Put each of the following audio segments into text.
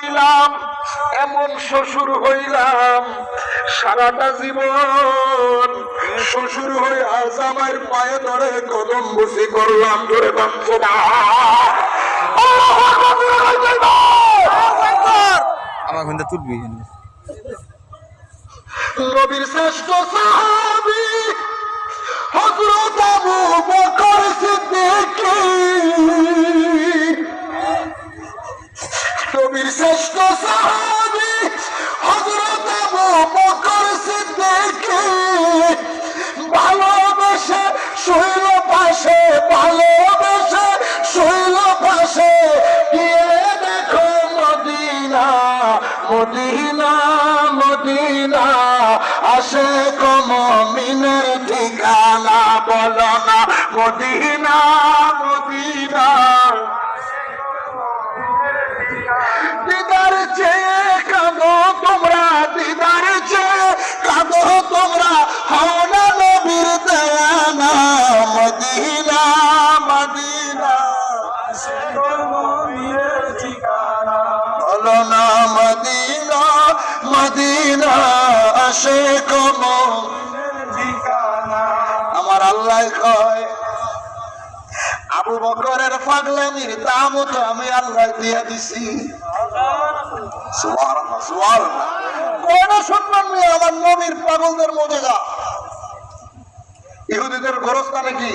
পাইলাম এমন শ্বশুর হইলাম সারাটা জীবন শ্বশুর হয়ে আজ আমার পায়ে ধরে কদম বসি করলাম ধরে বাঁচছে না। আমার কিন্তু তুলবি নবীর শ্রেষ্ঠ সাহাবী হযরত আবু বকর নবীর শ্রেষ্ঠ সাহাবী হযরত আবু বকর সিদ্দিক। ভালোবেসে শৈল পাশে ভালোবেসে শৈল পাশে গিয়ে দেখো মদিনা মদিনা মদিনা। আসে কম মিনের ঠিকানা, বলো না, মদিনা মদিনা। বলো না মদিনা মদিনা আসে কম আমার আল্লাহ কয়, আবু বকরের পাগলামির দামও তো আমি আল্লাহ দিয়ে দিছি। কোন শুনবেন আমার নবীর পাগলদের যা ইহুদিদের গোরস্থানে কি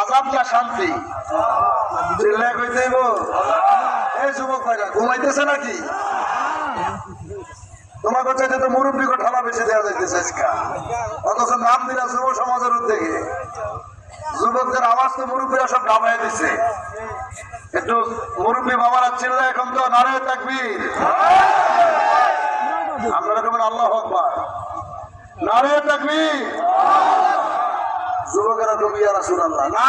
আজাব না শান্তি চিল্লায় কইতে? এই ঘুমাইতেছে নাকি? তোমাকে চাইতে তো মুরব্বী ঠালা বেশি দেওয়া যাইতেছে অথচ নাম দিলা যুব সমাজের উদ্যোগে। যুবকদের আওয়াজ তো মুরব্বীরা সব নামাই দিছে। একটু মুরব্বী বাবারা চিল্লা এখন তো নারায় থাকবি আপনারা কেমন? আল্লাহ আকবার। নারায় থাকবি যুবকেরা ডুবিয়া রাসুল আল্লাহ।